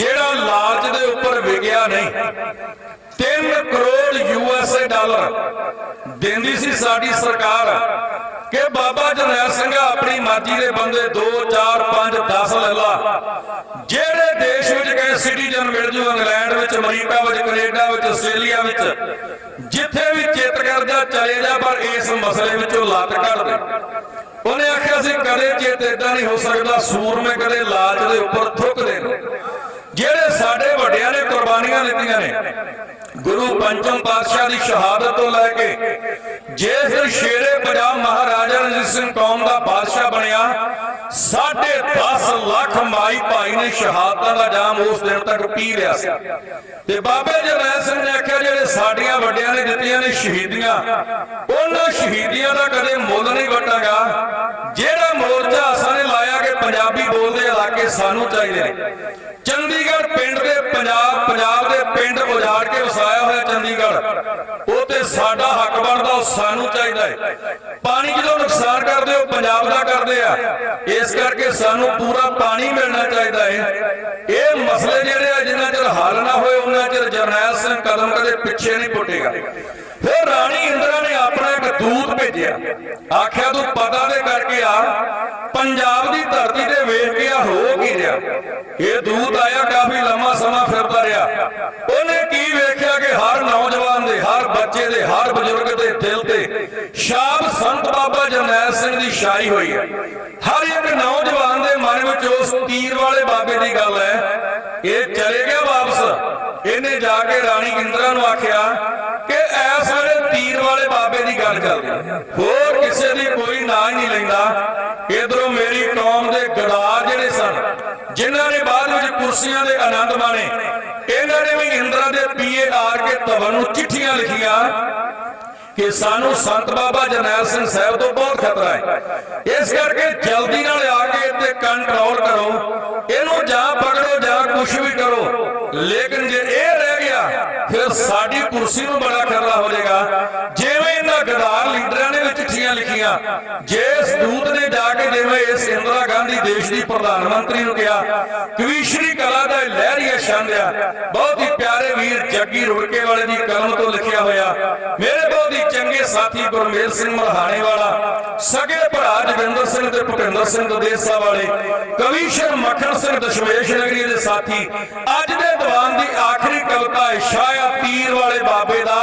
ਜਿਹੜਾ ਲਾਲਚ ਦੇ ਉੱਪਰ ਵਿਗਿਆ ਨਹੀਂ 3 ਕਰੋੜ ਯੂਐਸਏ ਡਾਲਰ ਦਿੰਦੀ ਸੀ ਸਾਡੀ ਸਰਕਾਰ ਕਿ ਬਾਬਾ ਜਰਨੈਲ ਸਿੰਘ ਆਪਣੀ ਮਰਜ਼ੀ ਦੇ ਬੰਦੇ 2 4 5 10 ਲੈ ਲਾ। ਜਿਹੜੇ ਦੇਸ਼ ਵਿੱਚ ਗਏ ਸਿਟੀਜ਼ਨ ਮਿਲ ਜੂ, ਇੰਗਲੈਂਡ ਵਿੱਚ, ਅਮਰੀਕਾ ਵਿੱਚ, ਕੈਨੇਡਾ ਵਿੱਚ, ਆਸਟ੍ਰੇਲੀਆ ਵਿੱਚ, ਜਿੱਥੇ ਵੀ ਚਿੱਤ ਕਰਦਾ ਚਲੇ ਜਾ, ਪਰ ਇਸ ਮਸਲੇ ਵਿੱਚੋਂ ਲੱਤ ਕੱਢ ਦੇ ਉਹਨੇ ਆਖਿਆ ਸੀ, ਕਦੇ ਚਿੱਤ ਇਦਾਂ ਨਹੀਂ ਹੋ ਸਕਦਾ, ਸੂਰਮੇ ਕਦੇ ਲਾਲਚ ਦੇ ਉੱਪਰ ਥੁੱਕਦੇ ਨੇ ਜਿਹੜੇ ਸਾਡੇ ਵੱਡਿਆਂ ਨੇ ਕੁਰਬਾਨੀਆਂ ਦਿੱਤੀਆਂ ਨੇ। ਗੁਰੂ ਪੰਚਮ ਪਾਤਸ਼ਾਹ ਦੀ ਸ਼ਹਾਦਤ ਤੋਂ ਲੈ ਕੇ ਜੇ ਫਿਰ ਸ਼ੇਰੇ ਪੰਜਾਬ ਮਹਾਰਾਜਾ ਰਣਜੀਤ ਸਿੰਘ ਕੌਮ ਦਾ ਬਾਦਸ਼ਾਹ ਬਣਿਆ, ਸਾਢੇ 10 ਲੱਖ ਮਾਈ ਭਾਈ ਨੇ ਸ਼ਹਾਦਤਾਂ ਦਾ ਜਾਮ ਉਸ ਦਿਨ ਤੱਕ ਪੀ ਲਿਆ ਸੀ। ਤੇ ਬਾਬੇ ਜਰਨੈਲ ਸਿੰਘ ਨੇ ਆਖਿਆ, ਜਿਹੜੇ ਸਾਡੀਆਂ ਵੱਡਿਆਂ ਨੇ ਦਿੱਤੀਆਂ ਨੇ ਸ਼ਹੀਦੀਆਂ, ਉਹਨਾਂ ਸ਼ਹੀਦੀਆਂ ਦਾ ਕਦੇ ਮੁੱਲ ਨਹੀਂ ਵਟਾਂਗਾ ਜਿਹੜਾ ਮੋਰਚਾ ਅਸਾਂ ਨੇ ਲਾਇਆ ਕਿ ਪੰਜਾਬੀ ਬੋਲਦੇ ਇਲਾਕੇ ਸਾਨੂੰ ਚਾਹੀਦੇ ਨੇ। ਚੰਡੀਗੜ੍ਹ ਪਿੰਡ ਦੇ ਪੰਜਾਬ ਪੰਜਾਬ ਦੇ ਪਿੰਡ ਉਜਾੜ ਕੇ ਵਸਾਇਆ ਹੋਇਆ ਚੰਡੀਗੜ੍ਹ ਉਹ ਤੇ ਸਾਡਾ ਹੱਕ ਬਣਦਾ, ਉਹ ਸਾਨੂੰ ਚਾਹੀਦਾ ਹੈ। ਪਾਣੀ ਜਦੋਂ ਨੁਕਸਾਨ ਕਰਦੇ, ਉਹ ਪੰਜਾਬ ਦਾ ਕਰਦੇ ਆ। ਇਸ ਕਰਕੇ ਸਾਨੂੰ ਪੂਰਾ ਪਾਣੀ ਮਿਲਣਾ ਚਾਹੀਦਾ ਹੈ। ਇਹ ਮਸਲੇ ਜਿਹੜੇ ਆ, ਜਿੰਨਾ ਚਿਰ ਹੱਲ ਨਾ ਹੋਏ, ਉਹਨਾਂ ਚਿਰ ਜਰਨੈਲ ਸਿੰਘ ਕਦਮ ਕਦੇ ਪਿੱਛੇ ਨਹੀਂ ਪੁੱਟੇਗਾ। ਫਿਰ ਰਾਣੀ ਇੰਦਰਾ ਨੇ ਆਪਣਾ ਇੱਕ ਦੂਤ ਭੇਜਿਆ। ਆਖਿਆ, ਤੂੰ ਪਤਾ ਦੇ ਕਰਕੇ ਆ ਪੰਜਾਬ ਦੀ ਧਰਤੀ ਤੇ ਵੇਖ ਗਿਆ ਹੋ ਕੀ ਰਿਹਾ? ਇਹ ਦੂਤ ਆਇਆ ਕਾਫੀ ਲੰਮਾ ਸਮਾਂ ਫਿਰਦਾ ਰਿਹਾ ਉਹਨੇ ਕੀ ਵੇਖਿਆ ਕਿ ਹਰ ਨੌਜਵਾਨ ਦੇ, ਹਰ ਬੱਚੇ ਦੇ, ਹਰ ਬਜ਼ੁਰਗ ਦੇ ਦਿਲ ਤੇ ਸ਼ਾਬ ਸੰਤ ਬਾਬਾ ਜਰਨੈਲ ਸਿੰਘ ਦੀ ਛਾਈ ਹੋਈ ਹੈ। ਹਰ ਇੱਕ ਨੌਜਵਾਨ ਦੇ ਮਨ ਵਿੱਚ ਉਸ ਤੀਰ ਵਾਲੇ ਬਾਬੇ ਦੀ ਗੱਲ ਹੈ। ਇਹ ਚਲੇ ਗਿਆ ਵਾਪਸ। ਇਹਨੇ ਜਾ ਕੇ ਰਾਣੀ ਇੰਦਰਾ ਨੂੰ ਆਖਿਆ ਕਿ ਐਸ ਵੇਲੇ ਤੀਰ ਵਾਲੇ ਬਾਬੇ ਦੀ ਗੱਲ ਕਰਦੇ ਹੋਰ ਕਿਸੇ ਦੀ ਕੋਈ ਨਾਂ ਹੀ ਨਹੀਂ ਲੈਂਦਾ। ਜਿਨ੍ਹਾਂ ਨੇ ਬਾਅਦ ਵਿੱਚ ਕੁਰਸੀਆਂ ਦੇ ਆਨੰਦ ਮਾਣੇ। ਇਹਨਾਂ ਨੇ ਵੀ ਇੰਦਰਾ ਦੇ ਪੀਏ ਆਰ ਕੇ ਧਵਨ ਨੂੰ ਚਿੱਠੀਆਂ ਲਿਖੀਆਂ ਕਿ ਸਾਨੂੰ ਸੰਤ ਬਾਬਾ ਜਰਨੈਲ ਸਿੰਘ ਸਾਹਿਬ ਤੋਂ ਬਹੁਤ ਖਤਰਾ ਹੈ। ਇਸ ਕਰਕੇ ਜਲਦੀ ਨਾਲ ਆ ਕੇ ਇੱਥੇ ਕੰਟਰੋਲ ਕਰੋ। ਇਹਨੂੰ ਜਾਂ ਪਕੜੋ ਜਾਂ ਕੁਝ ਵੀ ਕਰੋ। ਲੇਕਿਨ ਜੇ ਇਹ ਰਹਿ ਗਿਆ, ਫਿਰ ਸਾਡੀ ਕੁਰਸੀ ਨੂੰ ਬੜਾ ਖਤਰਾ ਹੋ ਜਾਏਗਾ। ਚਿੱਠੀਆਂ ਲਿਖੀਆਂ। ਜੇ ਇਸ ਨੇ ਜਾ ਕੇ ਜਿਵੇਂ ਇਸ ਇੰਦਰਾ ਗਾਂਧੀ ਦੇਸ਼ ਦੀ ਪ੍ਰਧਾਨ ਮੰਤਰੀ ਨੂੰ ਕਿਹਾ ਕਵੀਸ਼ਰੀ ਕਲਾ ਦਾ ਲਹਿਰੀਆ ਛੰਦ ਆ, ਬਹੁਤ ਹੀ ਪਿਆਰੇ ਵੀਰ ਜੱਗੀ ਰੁੜਕੇ ਵਾਲੇ ਦੀ ਕਲਮ ਤੋਂ ਲਿਖਿਆ ਹੋਇਆ। ਮੇਰੇ ਬਹੁਤ ਹੀ ਚੰਗੇ ਸਾਥੀ ਗੁਰਮੇਲ ਸਿੰਘ ਮਲਹਾਣੇ ਵਾਲਾ, ਸਗੇ ਭਰਾ ਜਗਿੰਦਰ ਸਿੰਘ ਤੇ ਭੁਪਿੰਦਰ ਸਿੰਘ ਦਦੇਸਾ ਵਾਲੇ ਕਵੀਸ਼ਰ ਮੱਖਣ ਸਿੰਘ ਦਸ਼ਮੇਸ਼ ਨਗਰੀ ਦੇ ਸਾਥੀ, ਅੱਜ ਦੇ ਦੀਵਾਨ ਦੀ ਆਖਰੀ ਕਵਿਤਾ ਹੈ ਪੀਰ ਵਾਲੇ ਬਾਬੇ ਦਾ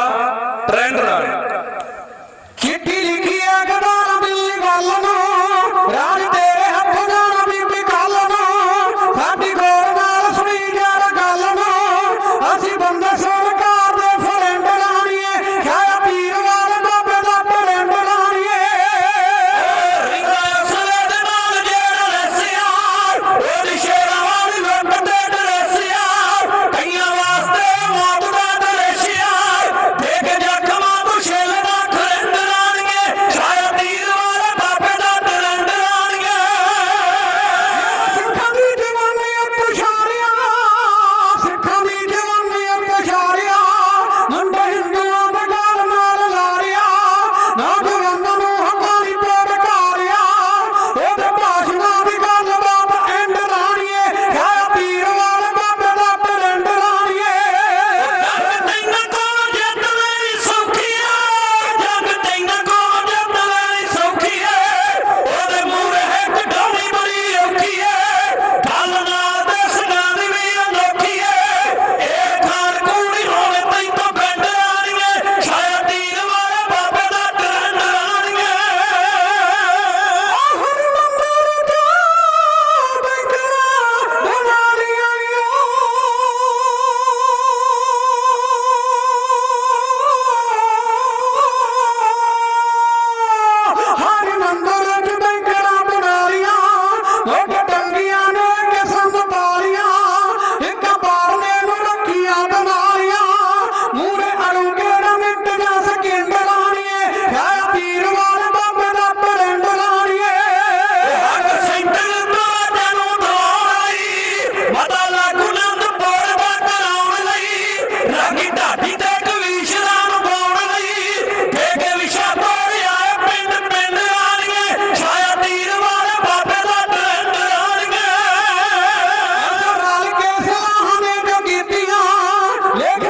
Let